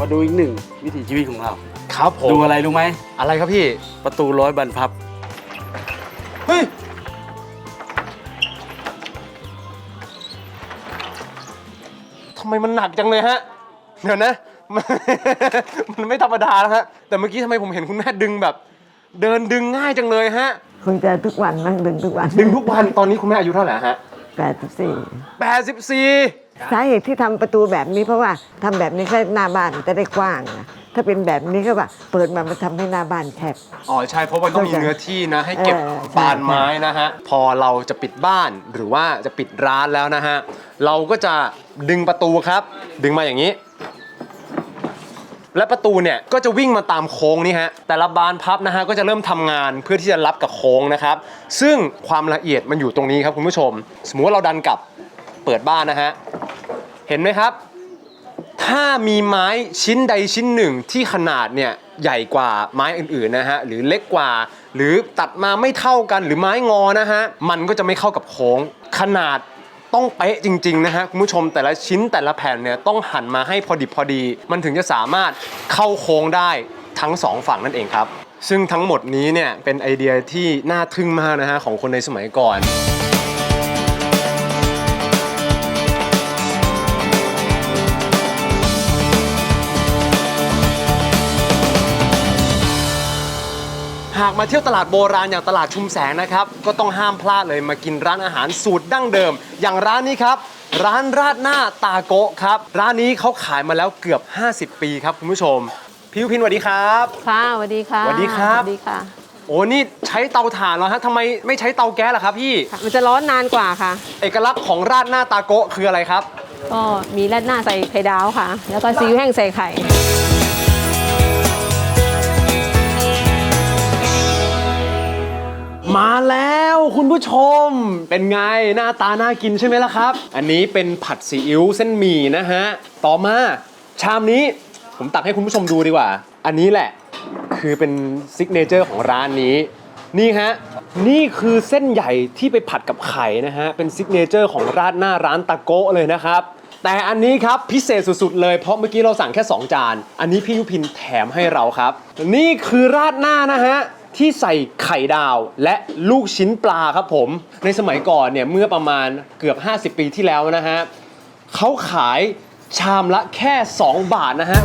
มาดูอีกหนึ่งวิถีชีวิตของเรา ครับผมดูอะไรรู้ไหม อะไรครับพี่ ประตูร้อยบรรพับ เฮ้ย ทำไมมันหนักจังเลยฮะ เดี๋ยวนะ มัน มันไม่ธรรมดาแล้วฮะ แต่เมื่อกี้ทำไมผมเห็นคุณแม่ดึงแบบ เดินดึงง่ายจังเลยฮะคงจะทุกวันนั่งดึงทุกวัน ดึงทุกวัน ตอนนี้คุณแม่อายุเท่าไหร่ฮะ แปดสิบสี่ 84 สาเหตุที่ทำประตูแบบนี้เพราะว่าทำแบบนี้แค่หน้าบ้านจะได้กว้างนะถ้าเป็นแบบนี้ก็ว่าเปิดมามันทำให้หน้าบ้านแคบอ๋อใช่เพราะมันต้องมีเนื้อที่นะ ให้เก็บเออใช่บานไม้นะฮะพอเราจะปิดบ้านหรือว่าจะปิดร้านแล้วนะฮะเราก็จะดึงประตูครับ ดึงมาอย่างนี้ และประตูเนี่ยก็จะวิ่งมาตามโค้งนี่ฮะแต่ละบานพับนะฮะก็จะเริ่มทำงานเพื่อที่จะรับกับโค้งนะครับ ซึ่งความละเอียดมันอยู่ตรงนี้ครับคุณผู้ชม สมมุติว่าเราดันกลับ เปิดบ้านนะฮะ เห็นไหมครับ ถ้ามีไม้ชิ้นใดชิ้นหนึ่งที่ขนาดเนี่ยใหญ่กว่าไม้อื่นๆนะฮะหรือเล็กกว่า หรือตัดมาไม่เท่ากันหรือไม้งอนะฮะมันก็จะไม่เข้ากับโค้งขนาดต้องเป๊ะจริงๆนะฮะคุณผู้ชมแต่ละชิ้นแต่ละแผ่นเนี่ยต้องหันมาให้พอดิบพอดี มันถึงจะสามารถเข้าโค้งได้ทั้งสองฝั่งนั่นเองครับ ซึ่งทั้งหมดนี้เนี่ยเป็นไอเดียที่น่าทึ่งมากนะฮะของคนในสมัยก่อนากมาเที่ยวตลาดโบราณอย่างตลาดชุมแสงนะครับ ก็ต้องห้ามพลาดเลยมากินร้านอาหารสูตรดั้งเดิม อย่างร้านนี้ครับ ร้านราดหน้าตาโกะครับ ร้านนี้เขาขายมาแล้วเกือบ 50 ปีครับคุณผู้ชม พี่ยุพินสวัสดีครับ ค่ะสวัสดีค่ะสวัสดีครับ สวัสดีค่ะ โอ้นี่ใช้เตาถ่านแล้วฮะทำไมไม่ใช้เตาแก๊สล่ะครับพี่ค่ะมันจะร้อนนานกว่าค่ะ เอกลักษณ์ของราดหน้าตาโกะคืออะไรครับ ก็มีราดหน้าใส่ไข่ดาวค่ะ แล้วก็ซีอิ๊วแห้งใส่ไข่ มาแล้วคุณผู้ชม เป็นไงหน้าตาน่ากินใช่ไหมล่ะครับ อันนี้เป็นผัดซีอิ๊วเส้นหมี่นะฮะ ต่อมาชามนี้ผมตักให้คุณผู้ชมดูดีกว่า อันนี้แหละคือเป็นซิกเนเจอร์ของร้านนี้ นี่ฮะ นี่คือเส้นใหญ่ที่ไปผัดกับไข่นะฮะ เป็นซิกเนเจอร์ของราดหน้าร้านตะโกะเลยนะครับแต่อันนี้ครับพิเศษสุดๆเลยเพราะเมื่อกี้เราสั่งแค่ 2 จาน อันนี้พี่ยุพินแถมให้เราครับ นี่คือราดหน้านะฮะ ที่ใส่ไข่ดาวและลูกชิ้นปลาครับผม ในสมัยก่อนเนี่ยเมื่อประมาณเกือบ 50 ปีที่แล้วนะฮะเขาขายชามละแค่ 2 บาทนะฮะ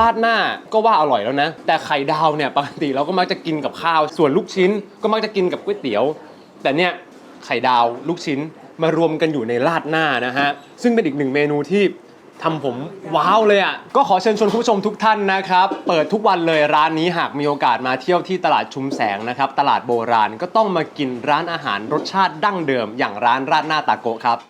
ราดหน้าก็ว่าอร่อยแล้วนะ แต่ไข่ดาวเนี่ยปกติเราก็มักจะกินกับข้าว ส่วนลูกชิ้นก็มักจะกินกับก๋วยเตี๋ยว แต่เนี่ยไข่ดาวลูกชิ้นมารวมกันอยู่ในราดหน้านะฮะ ซึ่งเป็นอีกหนึ่งเมนูที่ทำผมว้าวเลยอะ ก็ขอเชิญชวนคุณผู้ชมทุกท่านนะครับ เปิดทุกวันเลยร้านนี้หากมีโอกาสมาเที่ยวที่ตลาดชุมแสงนะครับ ตลาดโบราณก็ต้องมากินร้านอาหารรสชาติดั้งเดิม อย่างร้านราดหน้าตาโกะครับ